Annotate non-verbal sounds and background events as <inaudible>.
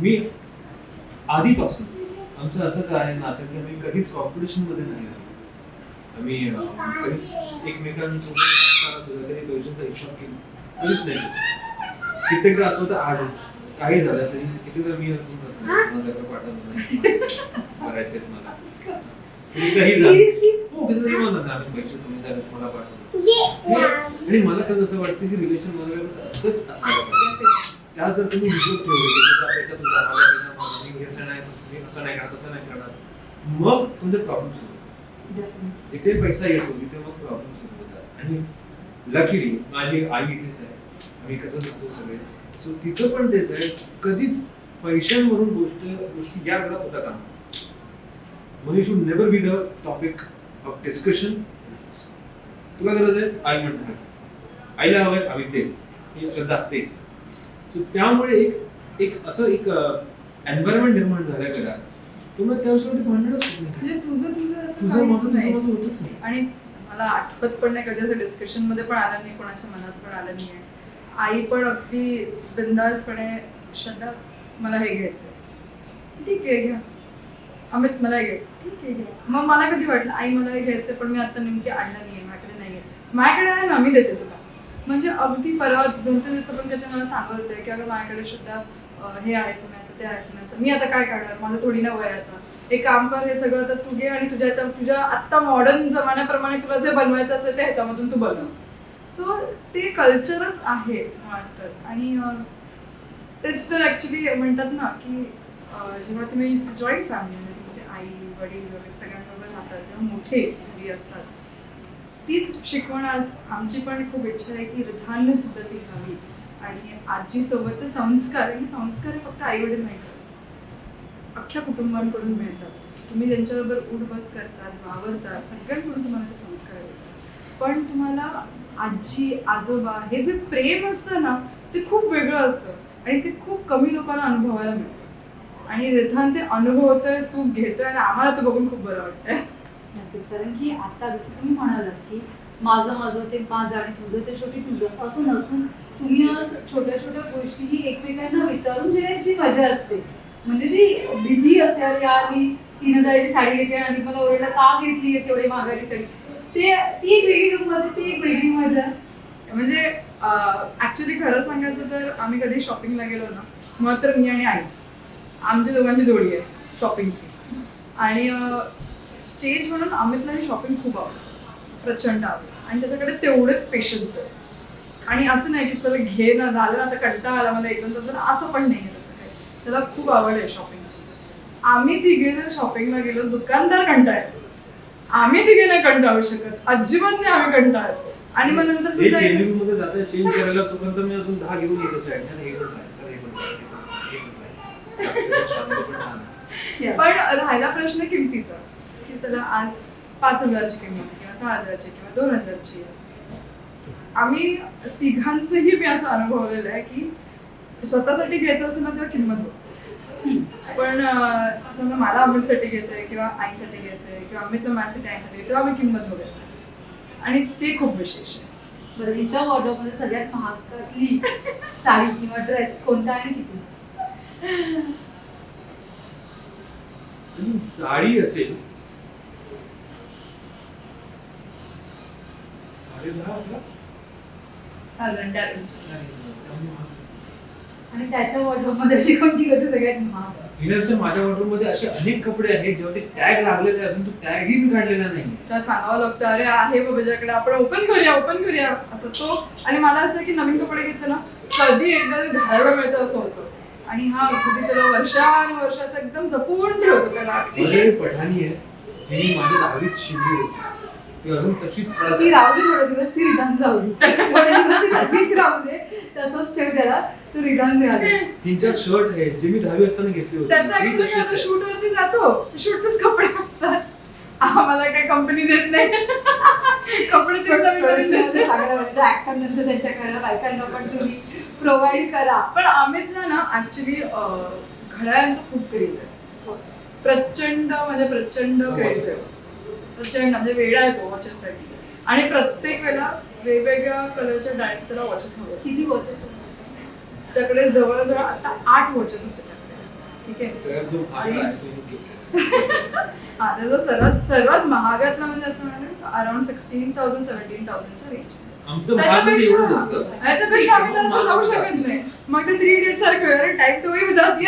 मी आधीपासून आमचं असंच आहे नातं की आम्ही कधीच कॉम्पिटिशनमध्ये नाही राहिलो. आम्ही कधीच एकमेकांसोबत असताना सुद्धा कधी पैशांचा हिशोब केला कधीच नाही. कित्येकदा असं होतं आज काही झालं तरी कितीदा मी माझ्याकडे पाठवलं नाही. करायचेत मला. काही झालं हो झाले मला आणि मला खरंच असं वाटतं की रिलेशन बनवायचं असंच असायला पाहिजे त्या जर तुम्ही हिशोब ठेवले पैसा तुझा माझा पैसा माझा मी हे असं नाही तुम्ही असं नाही करणार तसं नाही करणार मग तुमचे प्रॉब्लेम सुरू होतात. जिथे पैसा येतो तिथे मग प्रॉब्लेम सुरू होतात. आणि लकीली माझी आई इथेच आहे. आम्ही एकत्र असतो सगळेच सो तिचं पण तेच आहे. कधीच पैशांवरून गोष्ट गोष्टी या घरात होता का? मग you should never be the topic of discussion तुला गरज आहे? आई म्हणते आईला हवंय आम्ही दे ही श्रद्धा दे. सो त्यामुळे एक एक असं एक एन्व्हायरमेंट निर्माण झालं घरात. त्यामुळे त्याविषयी भांडणच होत नाही. म्हणजे तुझं तुझं असं तुझं काहीच माझं तुझं नाही. माझं होतच नाही. आणि मला आठवत पण नाही कधी असं डिस्कशनमध्ये पण आलं नाही कोणाच्या मनात पण आलं नाही. आई पण अगदी बिंदासपणे श्रद्धा मला हे घ्यायचंय. ठीक आहे घ्या. अमित मला हे घ्यायचं ठीक आहे घ्या. मग मला कधी वाटलं आई मला हे घ्यायचं पण मी आता नेमकी आणलं नाहीये माझ्याकडे नाहीये. माझ्याकडे आहे ना मी देते तुला. म्हणजे अगदी परवा दोन तीन दिवसापूर्वी मला सांगत होते की अगं माझ्याकडे सुद्धा हे आहे सोन्याचं ते आहे सोन्याचं. मी आता काय करणार? माझं थोडी ना वय आहे आता. एक काम कर हे सगळं तर तू घे आणि तुझ्या तुझ्या आत्ता मॉडर्न जमान्याप्रमाणे तुला जे बनवायचं असेल ते ह्याच्यामधून तू बनव. सो ते कल्चरच आहे वाटतं आणि तेच तर ॲक्च्युली म्हणतात ना की जेव्हा तुम्ही जॉईंट म्हणजे तुमचे आई वडील वगैरे सगळ्यांबरोबर राहतात जेव्हा मोठे घरी असतात तीच शिकवण आज आमची पण खूप इच्छा आहे की धान्य सुद्धा ती घ्यावी आणि आजीसोबत संस्कार आणि संस्कार हे फक्त आईवडील नाही करत. अख्ख्या कुटुंबांकडून मिळतात. तुम्ही ज्यांच्याबरोबर उठ बस करतात वावरतात सगळ्यांकडून तुम्हाला ते संस्कार मिळतात. पण तुम्हाला आजी आजोबा हे जे प्रेम असतं ना ते खूप वेगळं असतं. आणि ते खूप कमी लोकांना अनुभवायला मिळतं. आणि रिधान ते अनुभवतोय सुख घेतोय आणि आम्हाला ते बघून खूप बरं वाटतंय. नक्कीच कारण की आता जसं तुम्ही म्हणालात की माझं माझं ते माझं आणि तुझं ते शेवटी तुझं असं नसून तुम्ही आज छोट्या छोट्या गोष्टीही एकमेकांना विचारून देण्याची मजा असते. म्हणजे ती भीती असेल या मी तीन हजाराची साडी घेतली आणि मला ओरडला का घेतली आहेस एवढी महागाची साडी? ते ती एक वेगळी गंमत ती एक वेगळी मजा. म्हणजे ऍक्च्युली खरं सांगायचं तर आम्ही कधी शॉपिंगला गेलो ना मग तर मी आणि आई. आमच्या दोघांची जोडी आहे शॉपिंगची आणि चेंज म्हणून अमितला शॉपिंग खूप आवडतं. प्रचंड आवडतं. आणि त्याच्याकडे तेवढेच पेशन्स आहे आणि असं नाही की चला घे ना झालं ना आता कंटाळा आला मला एक दोन तास असं पण नाही त्याचं काही. त्याला खूप आवड आहे शॉपिंगची आम्ही तिघे जर शॉपिंगला गेलो दुकानदार कंटाळतो आम्ही तिघे नाही कंटाळू शकत. अजिबात नाही आम्ही कंटाळतो. आणि मग नंतर सुद्धा चेंज करायला तोपर्यंत मी अजून दहा घेऊन येत असे. पण <laughs> राहिला प्रश्न किमतीचा. की चला आज पाच हजारची किंमत किंवा सहा हजारची किंवा दोन हजारची आहे. आम्ही तिघांचंही मी असं अनुभवलेलं आहे की स्वतःसाठी घ्यायचं असेल ना तेव्हा किंमत बघतो. पण अं, समजा मला अमितसाठी घ्यायचं आहे किंवा आईसाठी घ्यायचं आहे किंवा अमितला माझ्यासाठी आईसाठी तेव्हा मी किंमत बघत आणि ते खूप विशेष आहे. बरं हिच्या वॉर्डरोबमध्ये सगळ्यात महागातली साडी किंवा ड्रेस कोणता आणि किती? आणि साडी असेल आणि त्याच्या वॉर्डरोबमध्ये अशी कोणती गोष्ट सगळ्यात महाग? आहे? हिनलच्या माझ्या वॉर्डरोबमध्ये असे अनेक कपडे आहेत जेव्हा ते टॅग लागलेले अजून तो टॅगही मी काढलेला नाही तेव्हा सांगावं लागतं अरे आहे बाबाच्याकडे आपण ओपन करूया ओपन करूया. असं तो आणि मला असं की नवीन कपडे घेतले ना कधी एकदा ते मिळतं असं होतं. आणि हा कधी त्याला वर्षानुवर्षाचं एकदम जपून ठेवतो त्याला. पठाणी आहे मी माझ्या दहावीत शिकली होती. ती अजून तशीच ती. राहू दे थोडे दिवस ती रिधान जाऊ दे. थोडे दिवस ती तशीच राहू दे. तसंच ठेव त्याला. तू रिधान दे आधी. तीन चार शर्ट आहे जे मी दहावी असताना घेतले होते. त्याचं ऍक्च्युली आता. शूट वरती जातो. शूटच कपडे असतात आम्हाला काही कंपनी देत नाही. कपडे तेवढं मी कधी देत नाही. ऍक्टर नंतर त्यांच्या घराला बायकांना पण तुम्ही प्रोव्हाइड करा. पण अमितला ना ऍक्च्युली घड्याळांचं खूप क्रेज आहे. प्रचंड म्हणजे प्रचंड क्रेज आहे. प्रचंड म्हणजे वेळा आहे तो वॉचेससाठी आणि प्रत्येक वेळेला वेगवेगळ्या कलरच्या डायस त्याला वॉचेस हवे किती वॉचेस त्याकडे जवळजवळ आता आठ वॉचेस आहेत त्याच्याकडे. ठीक आहे. हा त्याचा सर्वात सर्वात महागातला म्हणजे असं म्हणा अराउंड सिक्स्टीन थाउजंड सेव्हन्टीन थाउजंडच्या रेंज म्हणजे त्याच्यापेक्षा आम्ही जाऊ शकत नाही. मग ते थ्री इडियट सारखं टाईप तो विदाउट